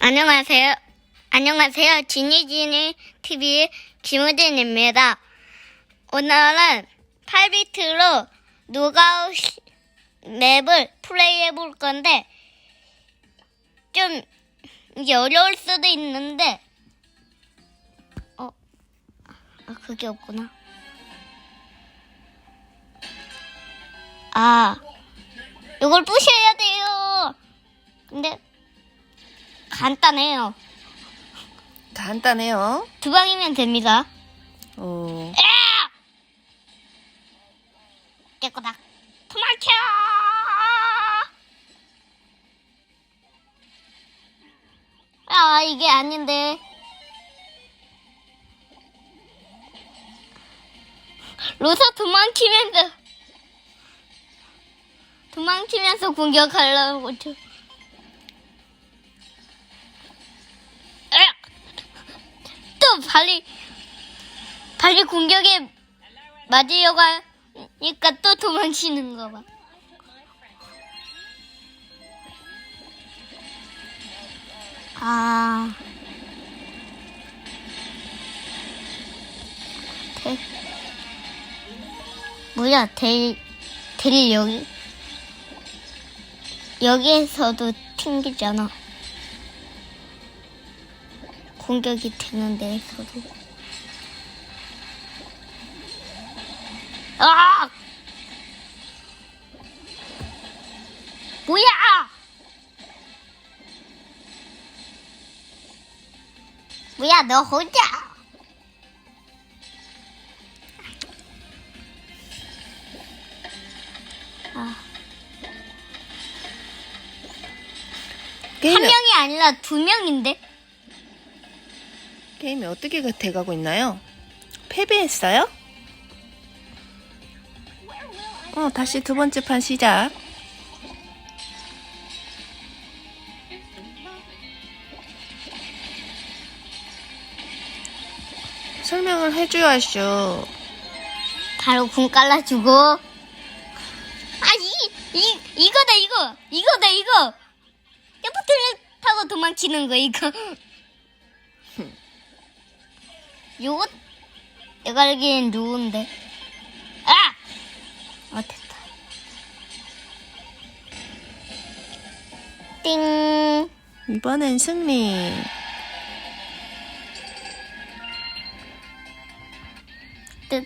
안녕하세요. 안녕하세요. 지니지니 TV 김우진입니다. 오늘은 8비트로 누가 맵을 플레이해 볼 건데 좀 이게 어려울 수도 있는데 어, 아, 그게 없구나. 아, 이걸 부셔야 돼요. 근데 간단해요. 간단해요. 두 방이면 됩니다. 어, 깨꼬닥. 도망쳐! 아, 이게 아닌데. 로사 도망치면서, 도망치면서 공격하려고 저. 또 발이, 발이 공격에 맞으려고 하니까 또 도망치는 거 봐. 아. 대, 뭐야, 대, 대 여기? 여기에서도 튕기잖아. 공격이 되는 데에서도. 아! 뭐야! 뭐야, 너 혼자? 아, 한 명이 아니라 두 명인데? 게임이 어떻게 돼가고 있나요? 패배했어요? 어, 다시 두 번째 판 시작. 설명을 해줘야죠. 바로 궁 깔라주고. 아, 이, 이, 이거다, 이거! 이거다, 이거! 점프트를 타고 도망치는 거, 이거. 요거, 내가 알기엔 누군데? 아! 어, 됐다. 띵. 이번엔 승리.